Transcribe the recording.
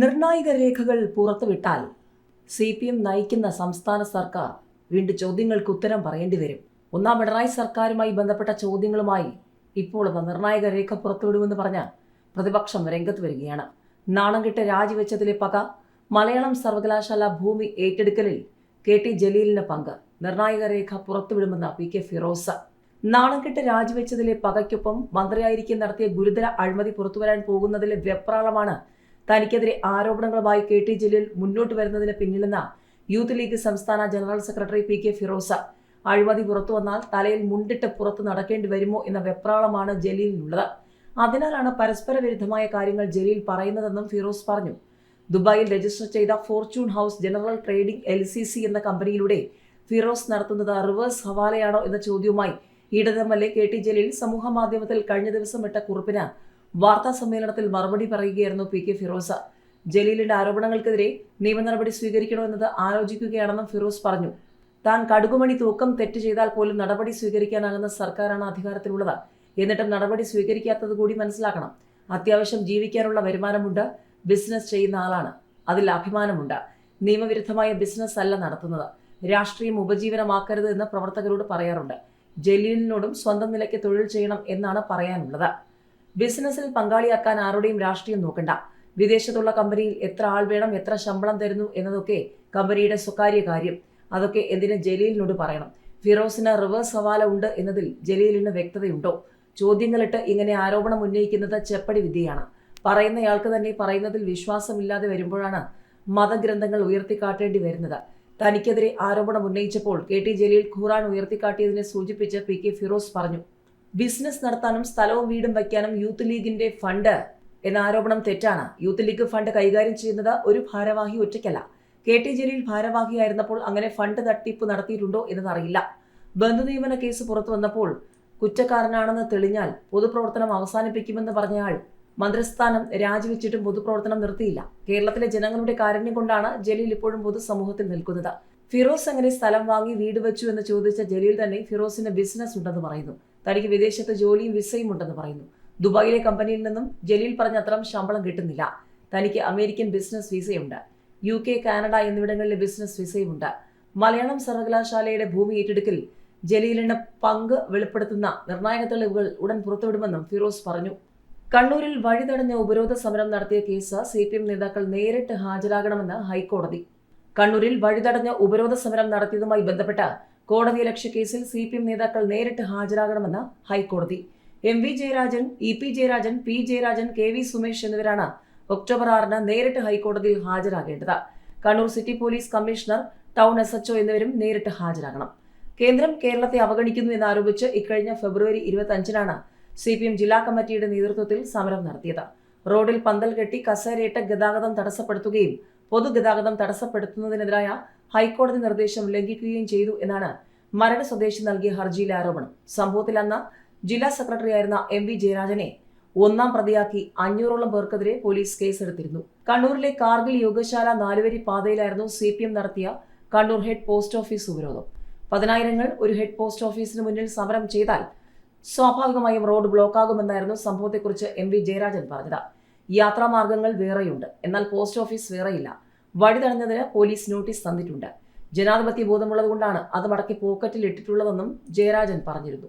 നിർണായക രേഖകൾ പുറത്തുവിട്ടാൽ C P M നയിക്കുന്ന സംസ്ഥാന സർക്കാർ വീണ്ടും ചോദ്യങ്ങൾക്ക് ഉത്തരം പറയേണ്ടി വരും. ഒന്നാം പിണറായി സർക്കാരുമായി ബന്ധപ്പെട്ട ചോദ്യങ്ങളുമായി ഇപ്പോൾ എന്ന നിർണായക രേഖ പുറത്തുവിടുമെന്ന് പറഞ്ഞ പ്രതിപക്ഷം രംഗത്ത് വരികയാണ്. നാണം കെട്ട് രാജിവെച്ചതിലെ പക മലയാളം സർവകലാശാല ഭൂമി ഏറ്റെടുക്കലിൽ കെ ടി ജലീലിന് പങ്ക് നിർണായക രേഖ പുറത്തുവിടുമെന്ന് പി കെ ഫിറോസ്. നാണം കെട്ട് രാജിവെച്ചതിലെ പകയ്ക്കൊപ്പം മന്ത്രിയായിരിക്കെ നടത്തിയ ഗുരുതര അഴിമതി പുറത്തുവരാൻ പോകുന്നതിലെ വെപ്രാളമാണ് തനിക്കെതിരെ ആരോപണങ്ങളുമായി കെ ടി ജലീൽ മുന്നോട്ട് വരുന്നതിന് പിന്നിലെന്ന യൂത്ത് ലീഗ് സംസ്ഥാന general secretary P K Firos. അഴിമതി പുറത്തു വന്നാൽ തലയിൽ മുണ്ടിട്ട് പുറത്ത് നടക്കേണ്ടി വരുമോ എന്ന വെപ്രാളമാണ് ജലീലിനുള്ളത്. അതിനാലാണ് പരസ്പര വിരുദ്ധമായ കാര്യങ്ങൾ ജലീൽ പറയുന്നതെന്നും ഫിറോസ് പറഞ്ഞു. ദുബായിൽ രജിസ്റ്റർ ചെയ്ത fortune house general trading L എന്ന കമ്പനിയിലൂടെ ഫിറോസ് നടത്തുന്നത് റിവേഴ്സ് ഹവാലയാണോ എന്ന ചോദ്യവുമായി ഇടതമ്മലെ കെ ടി ജലീൽ സമൂഹ മാധ്യമത്തിൽ കഴിഞ്ഞ ദിവസം ഇട്ട കുറിപ്പിന് വാർത്താ സമ്മേളനത്തിൽ മറുപടി പറയുകയായിരുന്നു പി കെ ഫിറോസ. ജലീലിന്റെ ആരോപണങ്ങൾക്കെതിരെ നിയമ നടപടി സ്വീകരിക്കണമെന്നത് ആലോചിക്കുകയാണെന്നും ഫിറോസ് പറഞ്ഞു. താൻ കടുകുമണി തൂക്കം തെറ്റ് ചെയ്താൽ പോലും നടപടി സ്വീകരിക്കാനാകുന്ന സർക്കാരാണ് അധികാരത്തിലുള്ളത്. എന്നിട്ടും നടപടി സ്വീകരിക്കാത്തത് കൂടി മനസ്സിലാക്കണം. അത്യാവശ്യം ജീവിക്കാനുള്ള വരുമാനമുണ്ട് ബിസിനസ് ചെയ്യുന്ന ആളാണ്. അതിൽ അഭിമാനമുണ്ട്. നിയമവിരുദ്ധമായ ബിസിനസ് അല്ല നടത്തുന്നത്. രാഷ്ട്രീയം ഉപജീവനമാക്കരുത് എന്ന് പ്രവർത്തകരോട് പറയാറുണ്ട്. ജലീലിനോടും സ്വന്തം നിലയ്ക്ക് തൊഴിൽ ചെയ്യണം എന്നാണ് പറയാനുള്ളത്. ബിസിനസ്സിൽ പങ്കാളിയാക്കാൻ ആരുടെയും രാഷ്ട്രീയം നോക്കണ്ട. വിദേശത്തുള്ള കമ്പനിയിൽ എത്ര ആൾ വേണം എത്ര ശമ്പളം തരുന്നു എന്നതൊക്കെ കമ്പനിയുടെ സ്വകാര്യ കാര്യം. അതൊക്കെ എന്തിന് ജലീലിനോട് പറയണം? ഫിറോസിന് റിവേഴ്സ് ഹവാല ഉണ്ട് എന്നതിൽ ജലീലിന് വ്യക്തതയുണ്ടോ? ചോദ്യങ്ങളിട്ട് ഇങ്ങനെ ആരോപണം ഉന്നയിക്കുന്നത് ചെപ്പടി വിദ്യയാണ്. പറയുന്നയാൾക്ക് തന്നെ പറയുന്നതിൽ വിശ്വാസമില്ലാതെ വരുമ്പോഴാണ് മതഗ്രന്ഥങ്ങൾ ഉയർത്തിക്കാട്ടേണ്ടി വരുന്നത്. തനിക്കെതിരെ ആരോപണം ഉന്നയിച്ചപ്പോൾ കെ ടി ജലീൽ ഖുറാൻ ഉയർത്തിക്കാട്ടിയതിനെ സൂചിപ്പിച്ച് പി കെ ഫിറോസ് പറഞ്ഞു. ബിസിനസ് നടത്താനും സ്ഥലവും വീടും വയ്ക്കാനും യൂത്ത് ലീഗിന്റെ ഫണ്ട് എന്ന ആരോപണം തെറ്റാണ്. യൂത്ത് ലീഗ് ഫണ്ട് കൈകാര്യം ചെയ്യുന്നത് ഒരു ഭാരവാഹി ഒറ്റയ്ക്കല്ല. കെ ടി ജലീൽ ഭാരവാഹിയായിരുന്നപ്പോൾ അങ്ങനെ ഫണ്ട് തട്ടിപ്പ് നടത്തിയിട്ടുണ്ടോ എന്നതറിയില്ല. ബന്ധുനിയമന കേസ് പുറത്തു വന്നപ്പോൾ കുറ്റക്കാരനാണെന്ന് തെളിഞ്ഞാൽ പൊതുപ്രവർത്തനം അവസാനിപ്പിക്കുമെന്ന് പറഞ്ഞയാൾ മന്ത്രിസ്ഥാനം രാജിവെച്ചിട്ടും പൊതുപ്രവർത്തനം നിർത്തിയില്ല. കേരളത്തിലെ ജനങ്ങളുടെ കാരുണ്യം കൊണ്ടാണ് ജലീൽ ഇപ്പോഴും പൊതുസമൂഹത്തിൽ നിൽക്കുന്നത്. ഫിറോസ് അങ്ങനെ സ്ഥലം വാങ്ങി വീട് വെച്ചു എന്ന് ചോദിച്ച ജലീൽ തന്നെ ഫിറോസിന് ബിസിനസ് ഉണ്ടെന്ന് പറയുന്നു. തനിക്ക് വിദേശത്ത് ജോലിയും വിസയും ഉണ്ടെന്ന് പറയുന്നു. ദുബായിലെ കമ്പനിയിൽ നിന്നും ജലീൽ പറഞ്ഞ അത്രം ശമ്പളം കിട്ടുന്നില്ല. തനിക്ക് അമേരിക്കൻ ബിസിനസ് വിസയുണ്ട്. യു കെ കാനഡ എന്നിവിടങ്ങളിലെ ബിസിനസ് വിസയുമുണ്ട്. മലയാളം സർവകലാശാലയുടെ ഭൂമി ഏറ്റെടുക്കൽ ജലീലിന് പങ്ക് വെളിപ്പെടുത്തുന്ന നിർണായക തെളിവുകൾ ഉടൻ പുറത്തുവിടുമെന്നും ഫിറോസ് പറഞ്ഞു. കണ്ണൂരിൽ വഴിതടഞ്ഞ ഉപരോധ സമരം നടത്തിയ കേസ് സി പി എം നേതാക്കൾ നേരിട്ട് ഹാജരാകണമെന്ന് ഹൈക്കോടതി. കണ്ണൂരിൽ വഴിതടഞ്ഞ ഉപരോധ സമരം നടത്തിയതുമായി ബന്ധപ്പെട്ട കോടതി ലക്ഷ്യ കേസിൽ സി പി എം നേതാക്കൾ നേരിട്ട് ഹാജരാകണമെന്ന് ഹൈക്കോടതി. M V Jayarajan E P Jayarajan P Jayarajan K V Sumesh എന്നിവരാണ് ഒക്ടോബർ ആറിന് നേരിട്ട് ഹൈക്കോടതിയിൽ ഹാജരാകേണ്ടത്. Kannur city police commissioner town S HO എന്നിവരും നേരിട്ട് ഹാജരാകണം. കേന്ദ്രം കേരളത്തെ അവഗണിക്കുന്നു എന്നാരോപിച്ച് ഇക്കഴിഞ്ഞ ഫെബ്രുവരി ഇരുപത്തഞ്ചിനാണ് സി പി എം ജില്ലാ കമ്മിറ്റിയുടെ നേതൃത്വത്തിൽ സമരം നടത്തിയത്. റോഡിൽ പന്തൽ കെട്ടി കസേരയിട്ട് ഗതാഗതം തടസ്സപ്പെടുത്തുകയും പൊതുഗതാഗതം തടസ്സപ്പെടുത്തുന്നതിനെതിരായ ഹൈക്കോടതി നിർദ്ദേശം ലംഘിക്കുകയും ചെയ്തു എന്നാണ് മരട് സ്വദേശി നൽകിയ ഹർജിയിലെ ആരോപണം. സംഭവത്തിൽ അന്ന് ജില്ലാ സെക്രട്ടറിയായിരുന്ന എം വി ജയരാജനെ ഒന്നാം പ്രതിയാക്കി അഞ്ഞൂറോളം പേർക്കെതിരെ പോലീസ് കേസെടുത്തിരുന്നു. കണ്ണൂരിലെ കാർഗിൽ യോഗശാല നാലുവരി പാതയിലായിരുന്നു സി പി എം നടത്തിയ കണ്ണൂർ ഹെഡ് പോസ്റ്റ് ഓഫീസ് ഉപരോധം. പതിനായിരങ്ങൾ ഒരു ഹെഡ് പോസ്റ്റ് ഓഫീസിന് മുന്നിൽ സമരം ചെയ്താൽ സ്വാഭാവികമായും റോഡ് ബ്ലോക്ക് ബ്ലോക്കാകുമെന്നായിരുന്നു സംഭവത്തെക്കുറിച്ച് എം വി ജയരാജൻ പറഞ്ഞത്. യാത്രാമാർഗങ്ങൾ വേറെയുണ്ട്. എന്നാൽ പോസ്റ്റ് ഓഫീസ് വേറെയില്ല. വഴി തടഞ്ഞതിന് പോലീസ് നോട്ടീസ് തന്നിട്ടുണ്ട്. ജനാധിപത്യ ബോധമുള്ളതുകൊണ്ടാണ് അത് മടക്കി പോക്കറ്റിൽ ഇട്ടിട്ടുള്ളതെന്നും ജയരാജൻ പറഞ്ഞിരുന്നു.